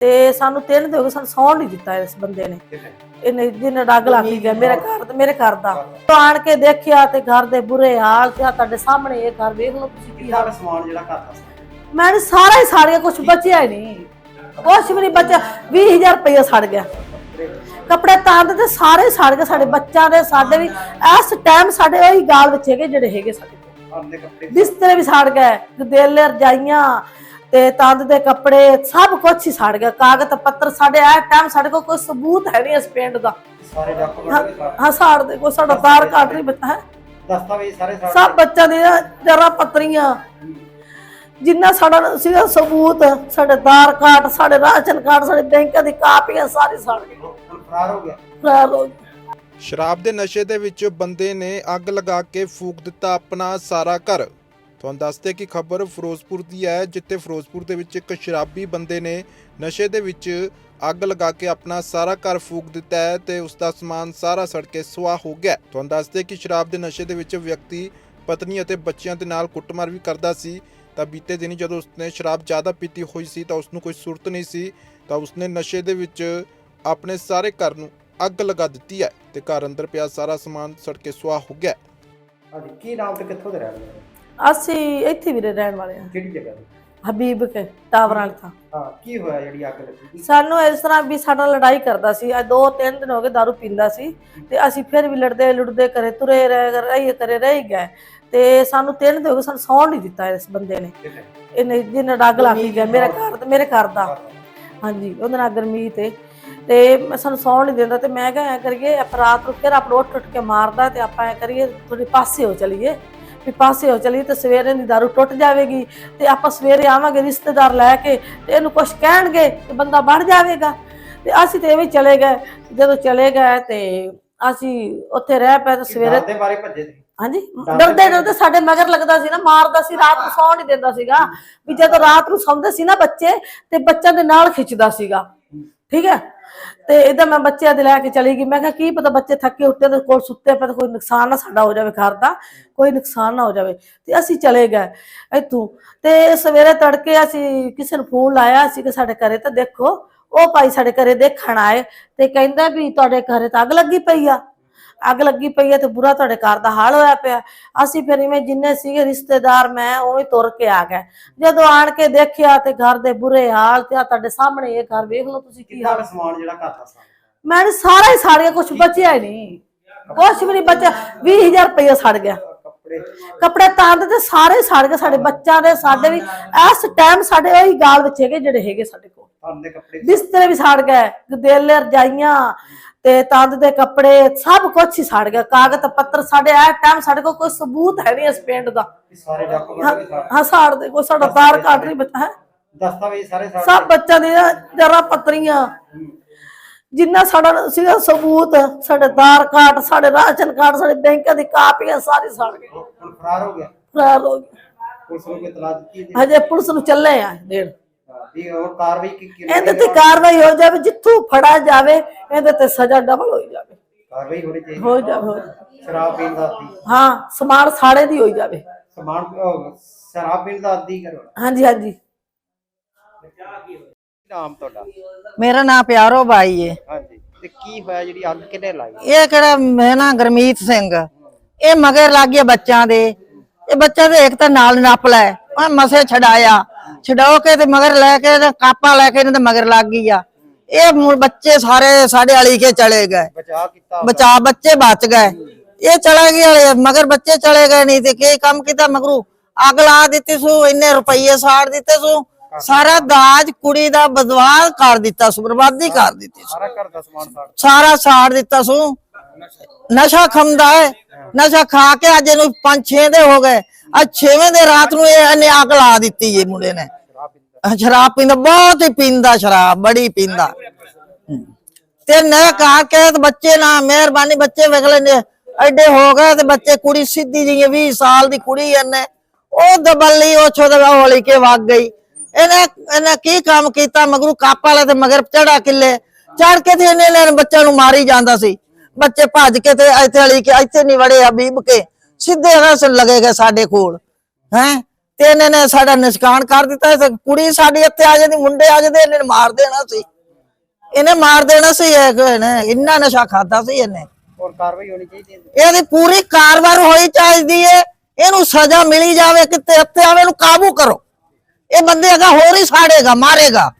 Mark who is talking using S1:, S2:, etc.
S1: ਤੇ ਸਾਨੂੰ ਤਿੰਨ ਦਿਨ ਹੋ ਗਏ ਸਾਨੂੰ ਸੌਣ ਨਹੀਂ ਦਿੱਤਾ ਇਸ ਬੰਦੇ ਨੇ। ਇਹਨੇ ਜਿਹਨੇ ਡੱਗ ਲਾ ਕੇ ਗਿਆ, ਮੇਰੇ ਘਰ ਤੇ ਮੇਰੇ ਘਰ ਦਾ। ਆਣ ਕੇ ਦੇਖਿਆ ਤੇ ਘਰ ਦੇ ਬੁਰੇ ਹਾਲ ਤੇ ਆਹ ਤੁਹਾਡੇ ਸਾਹਮਣੇ ਇਹ ਘਰ, ਵੇਖ ਲਓ ਤੁਸੀਂ ਕੀ ਹਾਲ।
S2: ਸਮਾਨ ਜਿਹੜਾ ਘਰ ਦਾ ਸੀ
S1: ਮੈਂ ਸਾਰਾ ਹੀ ਸਾੜ ਕੁਝ ਬਚਿਆ ਹੀ ਨਹੀਂ। ਕੁਝ ਵੀ ਨਹੀਂ ਬਚਿਆ। 20000 ਰੁਪਇਆ ਸੜ ਗਿਆ। ਕੱਪੜੇ ਤਾਂਦ ਤੇ ਸਾਰੇ ਸੜ ਗਏ, ਸਾਡੇ ਬੱਚਿਆਂ ਦੇ, ਸਾਡੇ ਵੀ। ਇਸ ਟਾਈਮ ਸਾਡੇ ਉਹੀ ਗਾਲ ਵਿੱਚ ਹੈਗੇ ਜਿਹੜੇ ਹੈਗੇ ਸਾਡੇ ਕੋਲ।
S2: ਕੱਪੜੇ
S1: ਬਿਸਤਰੇ ਵੀ ਸੜ ਗਏ, ਗਦੇਲੇ ਰਜਾਈਆਂ ਤੇ ਤੰਦ ਦੇ ਕੱਪੜੇ ਸਭ ਕੁਝ ਹੀ ਸੜ ਗਿਆ। ਕਾਗਜ਼ ਪੱਤਰ ਸਾਡੇ ਇਹ ਟਾਈਮ ਸਾਡੇ ਕੋਲ ਕੋਈ ਸਬੂਤ ਹੈ ਨਹੀਂ ਇਸ ਪਿੰਡ ਦਾ।
S2: ਸਾਰੇ ਡਾਕੂਮੈਂਟ
S1: ਹਾਂ ਸਾੜ ਦੇ ਕੋਈ ਸਾਡਾ ਆਧਾਰ ਕਾਰਡ ਨਹੀਂ ਬਚਾ ਹੈ?
S2: ਦਸਤਾਵੇਜ਼ ਸਾਰੇ ਸਾਰੇ
S1: ਸਭ ਬੱਚਿਆਂ ਦੀਆਂ ਜਰਾ ਪੱਤਰੀਆਂ। ਜਿੰਨਾ ਸਾਡਾ ਸੀਗਾ ਸਬੂਤ ਸਾਡੇ ਆਧਾਰ ਕਾਰਡ ਸਾਡੇ ਰਾਸ਼ਨ ਕਾਰਡ ਸਾਡੇ ਬੈਂਕਾਂ ਦੀ ਕਾਪੀਆਂ ਸਾਰੀ ਸੜ ਗਈ
S2: ਫਰਾਰ ਹੋ ਗਿਆ।
S1: ਫਰਾਰ ਹੋ ਗਏ।
S3: ਸ਼ਰਾਬ ਦੇ ਨਸ਼ੇ ਦੇ ਵਿੱਚ ਬੰਦੇ ਨੇ ਅੱਗ ਲਗਾ ਕੇ ਫੂਕ ਦਿੱਤਾ ਆਪਣਾ ਸਾਰਾ ਘਰ। ਤੁਹਾਨੂੰ ਦੱਸਦੇ ਕਿ ਖਬਰ ਫਿਰੋਜ਼ਪੁਰ ਦੀ ਹੈ, ਜਿੱਥੇ ਫਿਰੋਜ਼ਪੁਰ ਦੇ ਵਿੱਚ ਇੱਕ ਸ਼ਰਾਬੀ ਬੰਦੇ ਨੇ ਨਸ਼ੇ ਦੇ ਵਿੱਚ ਅੱਗ ਲਗਾ ਕੇ ਆਪਣਾ ਸਾਰਾ ਘਰ ਫੂਕ ਦਿੱਤਾ ਹੈ ਤੇ ਉਸ ਦਾ ਸਮਾਨ ਸਾਰਾ ਸੜ ਕੇ ਸੁਆਹ ਹੋ ਗਿਆ ਤੁਹਾਨੂੰ ਦੱਸਦੇ ਕਿ ਸ਼ਰਾਬ ਦੇ ਨਸ਼ੇ ਦੇ ਵਿੱਚ ਵਿਅਕਤੀ, ਪਤਨੀ ਅਤੇ ਬੱਚਿਆਂ ਦੇ ਨਾਲ ਕੁੱਟਮਾਰ ਵੀ ਕਰਦਾ ਸੀ। ਤਾਂ ਬੀਤੇ ਦਿਨੀ ਜਦੋਂ ਉਸਨੇ ਸ਼ਰਾਬ ਜ਼ਿਆਦਾ ਪੀਤੀ ਹੋਈ ਸੀ ਤਾਂ ਉਸਨੂੰ ਕੋਈ ਸੁਰਤ ਨਹੀਂ ਸੀ। ਤਾਂ ਉਸਨੇ ਨਸ਼ੇ ਦੇ ਵਿੱਚ ਆਪਣੇ ਸਾਰੇ ਘਰ ਨੂੰ ਅੱਗ ਲਗਾ ਦਿੱਤੀ ਹੈ ਤੇ ਘਰ ਅੰਦਰ ਪਿਆ ਸਾਰਾ ਸਮਾਨ ਸੜ ਕੇ ਸੁਆਹ ਹੋ ਗਿਆ
S2: ਹਾਂਜੀ, ਕੀ ਨਾਮ ਤੇ ਕਿੱਥੋਂ ਦੇ ਰਹਿਣ ਵਾਲੇ ਹੋ?
S1: ਅਸੀਂ ਇੱਥੇ ਵੀਰੇ ਰਹਿਣ ਵਾਲੇ ਹਾਂ।
S2: ਕਿਹੜੀ ਜਗ੍ਹਾ ਤੇ?
S1: ਹਬੀਬ ਕੇ ਟਾਵਰ ਵਾਲੀ ਥਾਂ।
S2: ਹਾਂ ਕੀ ਹੋਇਆ ਜਿਹੜੀ ਅੱਗ ਲੱਗੀ
S1: ਸਾਨੂੰ ਇਸ ਤਰ੍ਹਾਂ ਵੀ ਸਾਡਾ ਲੜਾਈ ਕਰਦਾ ਸੀ। ਅੱਜ ਦੋ ਤਿੰਨ ਦਿਨ ਹੋ ਗਏ दारू ਪੀਂਦਾ ਸੀ ਤੇ ਅਸੀਂ ਫਿਰ ਵੀ ਲੜਦੇ ਲੁੜਦੇ ਕਰੇ ਤੁਰੇ ਰਹੇ ਰਹੀ ਕਰੇ ਰਹੀ ਗਏ। ਤੇ ਸਾਨੂੰ ਤਿੰਨ ਦਿਨ ਹੋ ਗਏ ਸਾਨੂੰ ਸੌਣ ਨਹੀਂ ਦਿੱਤਾ ਇਸ ਬੰਦੇ ਨੇ? ਇਹਨੇ ਜਿਹਨੇ ਡੱਗ ਲਾ ਕੇ ਗਿਆ ਮੇਰੇ ਘਰ ਤੇ ਮੇਰੇ ਘਰ ਦਾ। ਹਾਂਜੀ ਉਹਦੇ ਨਾਲ ਗਰਮੀਤ ਤੇ ਤੇ ਸਾਨੂੰ ਸੌਣ ਨਹੀਂ ਦਿੰਦਾ ਤੇ ਮੈਂ ਕਿਹਾ ਐ ਕਰੀਏ ਆਪਾਂ ਰਾਤ ਨੂੰ ਫਿਰ ਆਪਾਂ ਉੱਠ ਉੱਠ ਕੇ ਮਾਰਦਾ ਤੇ ਆਪਾਂ ਐ ਕਰੀਏ ਥੋੜੀ ਪਾਸੇ ਹੋ ਚਲੀਏ। ਵੀ ਪਾਸੇ ਹੋ ਚਲੀਏ ਤੇ ਸਵੇਰੇ ਦੀ ਦਾਰੂ ਟੁੱਟ ਜਾਵੇਗੀ ਤੇ ਆਪਾਂ ਸਵੇਰੇ ਆਵਾਂਗੇ ਰਿਸ਼ਤੇਦਾਰ ਲੈ ਕੇ ਤੇ ਇਹਨੂੰ ਕੁਝ ਕਹਿਣਗੇ ਤੇ ਬੰਦਾ ਬਣ ਜਾਵੇਗਾ। ਤੇ ਅਸੀਂ ਤੇ ਐਵੇਂ ਚਲੇ ਗਏ ਜਦੋਂ ਚਲੇ ਗਏ ਤੇ ਅਸੀਂ ਉੱਥੇ ਰਹਿ ਪਏ ਤੇ ਸਵੇਰੇ
S2: ਸਵੇਰੇ ਦੇ ਬਾਰੇ ਭੱਜੇ ਸੀ।
S1: ਹਾਂਜੀ ਡਰਦੇ ਡਰਦੇ ਸਾਡੇ ਮਗਰ ਲੱਗਦਾ ਸੀ ਨਾ ਮਾਰਦਾ ਸੀ ਰਾਤ ਨੂੰ ਸੌਣ ਨਹੀਂ ਦਿੰਦਾ ਸੀਗਾ। ਵੀ ਜਦੋਂ ਰਾਤ ਨੂੰ ਸੌਂਦੇ ਸੀ ਨਾ ਬੱਚੇ ਤੇ ਬੱਚਿਆਂ ਦੇ ਨਾਲ ਖਿੱਚਦਾ ਸੀਗਾ। ਠੀਕ ਹੈ? ਤੇ ਇਦਾਂ ਮੈਂ ਬੱਚਿਆਂ ਦੇ ਲੈ ਕੇ ਚਲੀ ਗਈ। ਮੈਂ ਕਿਹਾ, ਕੀ ਪਤਾ ਬੱਚੇ ਥੱਕੇ ਉੱਤੇ ਤੇ ਕੋਲ ਸੁੱਤੇ ਪਏ ਤੇ ਕੋਈ ਨੁਕਸਾਨ ਨਾ ਸਾਡਾ ਹੋ ਜਾਵੇ ਘਰ ਦਾ, ਕੋਈ ਨੁਕਸਾਨ ਨਾ ਹੋ ਜਾਵੇ। ਤੇ ਅਸੀਂ ਚਲੇ ਗਏ ਇੱਥੋਂ। ਤੇ ਸਵੇਰੇ ਤੜਕੇ ਅਸੀਂ ਕਿਸੇ ਨੂੰ ਫੋਨ ਲਾਇਆ ਸੀ ਕਿ ਸਾਡੇ ਘਰੇ ਤਾਂ ਦੇਖੋ, ਉਹ ਭਾਈ ਸਾਡੇ ਘਰੇ ਦੇਖਣ ਆਏ ਤੇ ਕਹਿੰਦਾ ਵੀ ਤੁਹਾਡੇ ਘਰੇ ਤਾਂ ਅੱਗ ਲੱਗੀ ਪਈ ਆ। ਅੱਗ ਲੱਗੀ ਪਈ ਹੈ ਤੇ ਬੁਰਾ ਤੁਹਾਡੇ ਘਰ ਦਾ ਹਾਲ ਹੋਇਆ ਪਿਆ। ਅਸੀਂ ਫਿਰ ਇਵੇਂ ਜਿੰਨੇ ਸੀਗੇ ਰਿਸ਼ਤੇਦਾਰ ਮੈਂ ਉਵੇਂ ਤੁਰ ਕੇ ਆ ਗਏ ਜਦੋਂ ਆਣ ਕੇ ਦੇਖਿਆ ਤੇ ਘਰ ਦੇ ਬੁਰੇ ਹਾਲ ਤੇ ਆ ਤੁਹਾਡੇ ਸਾਹਮਣੇ ਇਹ ਘਰ ਵੇਖ ਲਓ ਤੁਸੀਂ ਕੀ ਹਾਲ।
S2: ਸਮਾਨ ਜਿਹੜਾ ਘਰ ਦਾ ਸੀ
S1: ਮੈਂ ਸਾਰਾ ਹੀ ਸੜ ਗਿਆ ਕੁਝ ਬਚਿਆ ਹੀ ਨਹੀਂ। ਕੁਝ ਵੀ ਨਹੀਂ ਬਚਿਆ। 20000 ਰੁਪਏ ਸੜ ਗਿਆ।
S2: ਕੱਪੜੇ।
S1: ਤਾਂਦ ਤੇ ਸਾਰੇ ਸੜ ਗਏ ਸਾਡੇ ਬੱਚਿਆਂ ਦੇ ਸਾਡੇ ਵੀ। ਇਸ ਟਾਈਮ ਸਾਡੇ ਉਹੀ ਗਾਲ ਵਿੱਚ ਹੈਗੇ ਜਿਹੜੇ ਹੈਗੇ ਸਾਡੇ ਕੋਲ। ਬਿਸਤਰੇ ਵੀ ਸੜ ਗਏ ਗਦੇਲੇ ਰਜਾਈਆਂ। ਤੇ ਤੰਦ ਦੇ ਕੱਪੜੇ ਸਭ ਕੁਝ ਹੀ ਸੜ ਗਿਆ। ਕਾਗਜ਼ ਪੱਤਰ ਸਾਡੇ ਇਹ ਟਾਈਮ ਸਾਡੇ ਕੋਲ ਕੋਈ ਸਬੂਤ ਹੈ ਨਹੀਂ ਇਸ ਪਿੰਡ ਦਾ।
S2: ਸਾਰੇ ਡਾਕੂਮੈਂਟ
S1: ਹਾਂ ਸਾੜ ਦੇ ਕੋਈ ਸਾਡਾ ਆਧਾਰ ਕਾਰਡ ਨਹੀਂ ਬਚਾ ਹੈ?
S2: ਦਸਤਾਵੇਜ਼ ਸਾਰੇ ਸਾਰੇ
S1: ਸਭ ਬੱਚਿਆਂ ਦੀਆਂ ਜਰਾ ਪੱਤਰੀਆਂ। ਜਿੰਨਾ ਸਾਡਾ ਸੀਗਾ ਸਬੂਤ ਸਾਡੇ ਆਧਾਰ ਕਾਰਡ ਸਾਡੇ ਰਾਸ਼ਨ ਕਾਰਡ ਸਾਡੇ ਬੈਂਕਾਂ ਦੀ ਕਾਪੀਆਂ ਸਾਰੀ ਸੜ ਗਈ।
S2: ਫਰਾਰ ਹੋ ਗਿਆ।
S1: ਫਰਾਰ ਹੋ ਗਏ।
S2: ਪੁਲਿਸ ਨੂੰ ਤਲਾਸ਼ ਦਿੱਤੀ
S1: ਹਜੇ ਪੁਲਿਸ ਨੂੰ ਚੱਲੇ ਆ ਦੇਣ।
S2: ਦੀ ਹੋਰ ਕਾਰਵਾਈ ਕੀ ਕੀ
S1: ਇਹਦੇ ਤੇ ਕਾਰਵਾਈ ਹੋ ਜਾਵੇ ਜਿੱਥੋਂ ਫੜਾ ਜਾਵੇ ਇਹਦੇ ਤੇ ਸਜ਼ਾ ਡਬਲ ਹੋਈ ਜਾਵੇ।
S2: ਕਾਰਵਾਈ ਹੋਣੀ ਚਾਹੀਦੀ
S1: ਹੋ ਜਾਵੇ ਹੋ ਜਾਵੇ।
S2: ਸ਼ਰਾਬ ਪੀਣ ਦਾ ਆਦੀ।
S1: ਹਾਂ ਸਮਾਨ ਸਾੜੇ ਦੀ ਹੋਈ ਜਾਵੇ।
S2: ਸਮਾਨ ਅਹ, ਸ਼ਰਾਬ ਪੀਣ ਦਾ ਆਦੀ ਕਰੋ।
S1: ਹਾਂਜੀ ਹਾਂਜੀ।
S2: ਨਾਮ ਤੁਹਾਡਾ?
S4: ਮੇਰਾ ਨਾਂ ਪਿਆਰੋ ਬਾਈ ਏ।
S2: ਹਾਂਜੀ। ਤੇ ਕੀ ਹੋਇਆ ਜਿਹੜੀ ਅੱਗ ਕਿਹਨੇ ਲਾਈ?
S4: ਇਹ ਕਿਹੜਾ ਮੈਂ ਨਾ ਗਰਮੀਤ ਸਿੰਘ। ਇਹ ਮਗਰ ਲੱਗ ਗਿਆ ਬੱਚਿਆਂ ਦੇ। ਇਹ ਬੱਚਾ ਤੇ ਇੱਕ ਤਾਂ ਨਾਲ ਨੱਪ ਲੈ। ਉਹ ਮਸੇ ਛਡਾਇਆ। ਛਡਾਓ ਕੇ ਤੇ ਮਗਰ ਲੈ ਕੇ ਤੇ ਕਾਪਾ ਲੈ ਕੇ ਇਹਨਾਂ ਦੇ ਮਗਰ ਲੱਗ ਗਈ ਆ। ਇਹ ਮੁੜ ਬੱਚੇ ਸਾਰੇ ਸਾਡੇ ਵਾਲੀ ਕੇ ਚਲੇ ਗਏ।
S2: ਬਚਾ ਕੀਤਾ
S4: ਬਚਾ ਬੱਚੇ ਬਚ ਗਏ। ਇਹ ਚਲੇ ਗਏ ਮਗਰ ਬੱਚੇ ਚਲੇ ਗਏ ਨਹੀਂ ਤੇ ਕੀ ਕੰਮ ਕੀਤਾ ਮਗਰੂ? ਅੱਗ ਲਾ ਦਿੱਤੀ ਸੂ ਇੰਨੇ ਰੁਪਈਏ ਸਾੜ ਦਿੱਤੇ ਸੂ। ਸਾਰਾ ਦਾਜ ਕੁੜੀ ਦਾ ਬਦਵਾਲ ਕਰ ਦਿੱਤਾ ਸੂ ਬਰਬਾਦੀ ਕਰ ਦਿੱਤੀ ਸੂ।
S2: ਸਾਰਾ ਘਰ ਦਾ ਸਮਾਨ ਸਾੜ
S4: ਸਾਰਾ ਸਾੜ ਦਿੱਤਾ ਸੂ। ਨਸ਼ਾ ਖੰਦਾ ਹੈ। ਨਸ਼ਾ ਖਾ ਕੇ ਅੱਜ ਇਹਨੂੰ ਪੰਜ ਛੇ ਦੇ ਹੋ ਗਏ। ਅੱਜ ਛੇਵੇਂ ਦੇ ਰਾਤ ਨੂੰ ਇਹ ਇਹਨੇ ਅੱਗ ਲਾ ਦਿੱਤੀ ਇਹ ਮੁੰਡੇ ਨੇ।
S2: ਸ਼ਰਾਬ ਪੀਂਦਾ,
S4: ਬਹੁਤ ਹੀ ਪੀਂਦਾ ਸ਼ਰਾਬ, ਬੜੀ ਪੀਂਦਾ। ਤੇ ਨਾ ਕਹਾ ਕੇ ਤੇ ਬੱਚੇ ਨਾ, ਮਿਹਰਬਾਨੀ ਬੱਚੇ ਵੇਖਲੇ ਨੇ ਐਡੇ ਹੋ ਗਏ ਤੇ ਬੱਚੇ, ਕੁੜੀ ਸਿੱਧੀ ਜਿਹੀ 20 ਸਾਲ ਦੀ ਕੁੜੀ ਇਹਨੇ। ਉਹ ਦਬਲੀ, ਉਹ ਛੋਦਾ ਹੋਲੀ ਕੇ ਵਗ ਗਈ। ਇਹਨੇ ਇਹਨੇ ਕੀ ਕੰਮ ਕੀਤਾ? ਮਗਰੂ ਕੱਪ ਵਾਲੇ ਤੇ ਮਗਰ ਚੜਾ ਕਿੱਲੇ। ਚੜ ਕੇ ਤੇ ਇਹਨੇ ਨੇ ਬੱਚਿਆਂ ਨੂੰ ਮਾਰੀ ਜਾਂਦਾ ਸੀ। ਬੱਚੇ ਭੱਜ ਕੇ ਤੇ ਇੱਥੇ ਵਾਲੀ ਕੇ, ਇੱਥੇ ਨਹੀਂ ਵੜੇ ਹਬੀਬ ਕੇ। ਸਿੱਧੇ ਰਸ ਲੱਗੇ ਗਏ ਸਾਡੇ ਕੋਲ ਹੈ? ਤੇ ਇਹਨੇ ਨੇ ਸਾਡਾ ਨਿਸ਼ਕਾਨ ਕਰ ਦਿੱਤਾ ਤੇ ਕੁੜੀ ਸਾਡੀ ਇੱਥੇ ਆ ਜਾਂਦੀ ਮੁੰਡੇ ਆ ਜਾਂਦੇ ਇਹਨੇ ਮਾਰ ਦੇਣਾ ਸੀ। ਇਹਨੇ ਮਾਰ ਦੇਣਾ ਸੀ ਇਹ ਇਹਨੇ ਇੰਨਾ ਨਸ਼ਾ ਖਾਦਾ ਸੀ ਇਹਨੇ।
S2: ਹੋਰ ਕਾਰਵਾਈ ਹੋਣੀ ਚਾਹੀਦੀ ਹੈ।
S4: ਇਹਦੀ ਪੂਰੀ ਕਾਰਵਾਈ ਹੋਈ ਚਾਹੀਦੀ ਏ ਇਹਨੂੰ ਸਜ਼ਾ ਮਿਲੀ ਜਾਵੇ ਕਿਤੇ ਹੱਥੇ ਆਵੇ ਇਹਨੂੰ ਕਾਬੂ ਕਰੋ। ਇਹ ਬੰਦੇ ਅਗਾ ਹੋਰ ਹੀ ਸਾੜੇਗਾ ਮਾਰੇਗਾ।